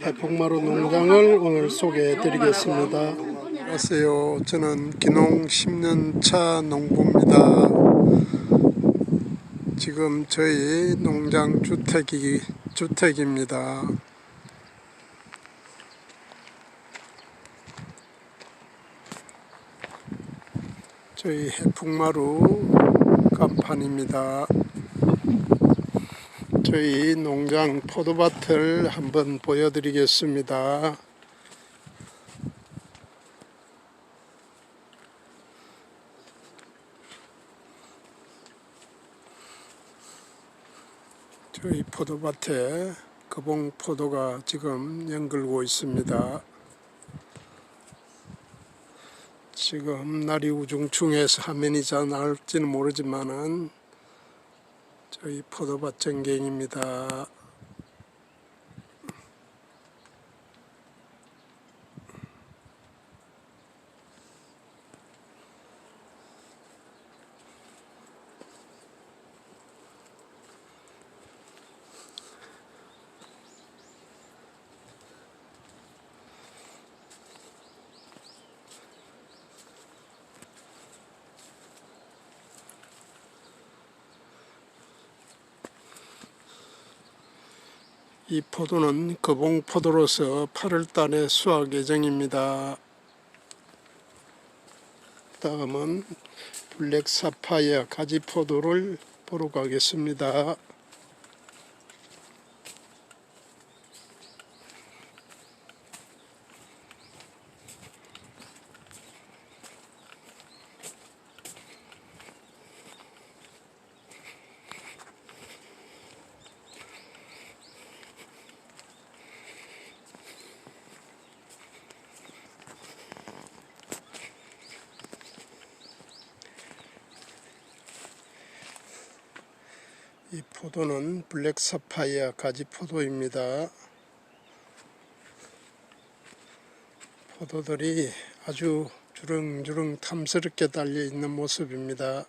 해풍마루 농장을 오늘 소개해 드리겠습니다. 안녕하세요. 저는 기농 10년차 농부입니다. 지금 저희 농장 주택이 주택입니다. 저희 해풍마루 간판입니다. 저희 농장 포도밭을 한번 보여드리겠습니다. 저희 포도밭에 거봉 포도가 지금 연글고 있습니다. 지금 날이 우중충해서 화면이 잘 나올지는 모르지만은 저희 포도밭 전경입니다. 이 포도는 거봉 포도로서 8월 달에 수확 예정입니다. 다음은 블랙 사파이어 가지 포도를 보러 가겠습니다. 이 포도는 블랙 사파이어 가지 포도입니다. 포도들이 아주 주렁주렁 탐스럽게 달려 있는 모습입니다.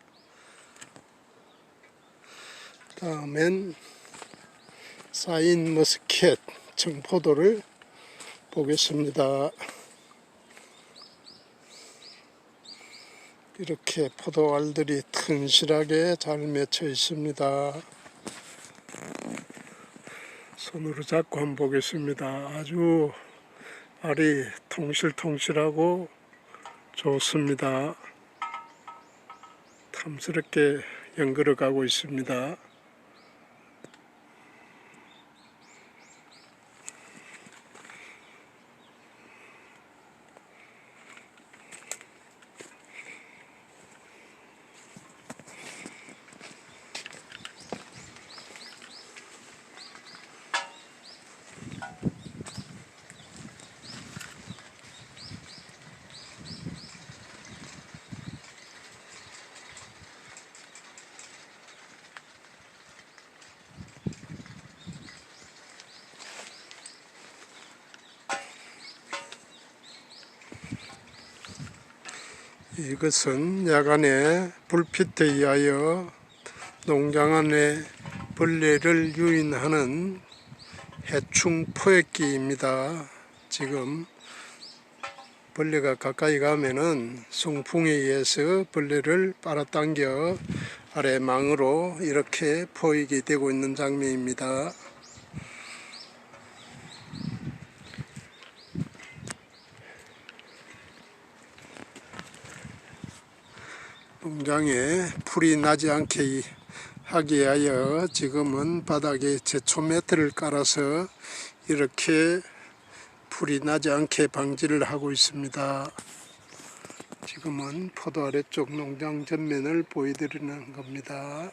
다음엔 사인 머스켓 청포도를 보겠습니다. 이렇게 포도알들이 튼실하게 잘 맺혀 있습니다. 손으로 잡고 한번 보겠습니다. 아주 알이 통실통실하고 좋습니다. 탐스럽게 연결어 가고 있습니다. 이것은 야간에 불빛에 의하여 농장 안에 벌레를 유인하는 해충 포획기입니다. 지금 벌레가 가까이 가면은 송풍에 의해서 벌레를 빨아당겨 아래 망으로 이렇게 포획이 되고 있는 장면입니다. 농장에 풀이 나지 않게 하기 위하여 지금은 바닥에 제초 매트를 깔아서 이렇게 풀이 나지 않게 방지를 하고 있습니다. 지금은 포도 아래쪽 농장 전면을 보여드리는 겁니다.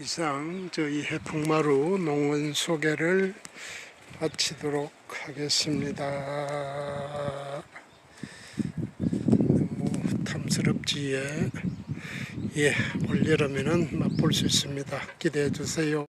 이상 저희 해풍마루 농원 소개를 마치도록 하겠습니다. 탐스럽지에 예 올여름에는 맛볼 수 있습니다. 기대해 주세요.